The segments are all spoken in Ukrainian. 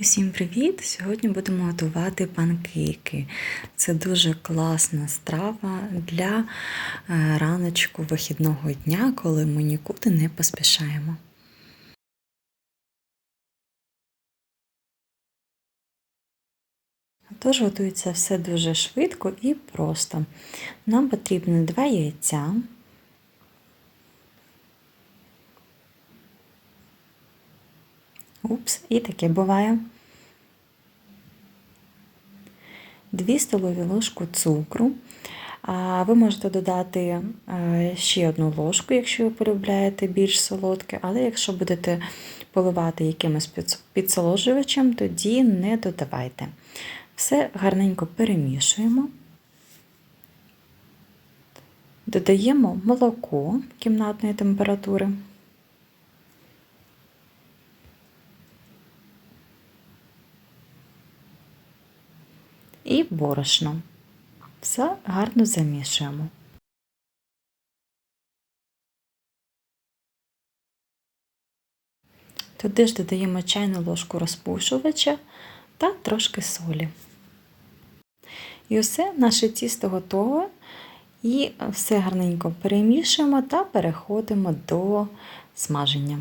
Усім привіт! Сьогодні будемо готувати панкейки. Це дуже класна страва для е, раночку вихідного дня, коли ми нікуди не поспішаємо. Тож готується все дуже швидко і просто. Нам потрібно 2 яйця. Упс, і таке буває. 2 столові ложку цукру. Ви можете додати ще одну ложку, якщо ви полюбляєте більш солодке, але якщо будете поливати якимось підсоложувачем, тоді не додавайте. Все гарненько перемішуємо, додаємо молоко кімнатної температури. І борошно. Все гарно замішуємо. Туди ж додаємо чайну ложку розпушувача та трошки солі. І все, наше тісто готове. І все гарненько перемішуємо та переходимо до смаження.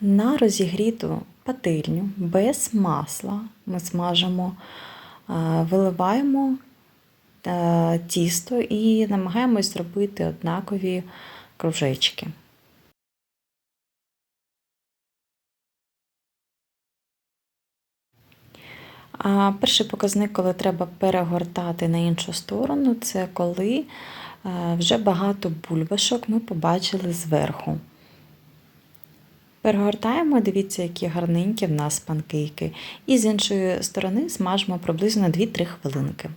На розігріту пательню без масла ми смажимо виливаємо е, тісто і намагаємось зробити однакові кружечки. Перший показник, коли треба перегортати на іншу сторону, це коли е, вже багато бульбашок ми побачили зверху. Перегортаємо, дивіться, які гарненькі в нас панкейки. І з іншої сторони смажимо приблизно 2-3 хвилинки.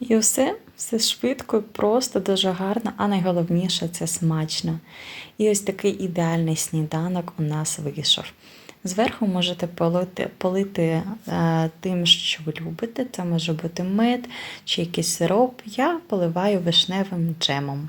І все, все швидко, просто дуже гарно, а найголовніше це смачно. І ось такий ідеальний сніданок у нас вийшов. Зверху можете полити полити е, тим, що ви любите. Це може бути мед чи якийсь сироп. Я поливаю вишневим джемом.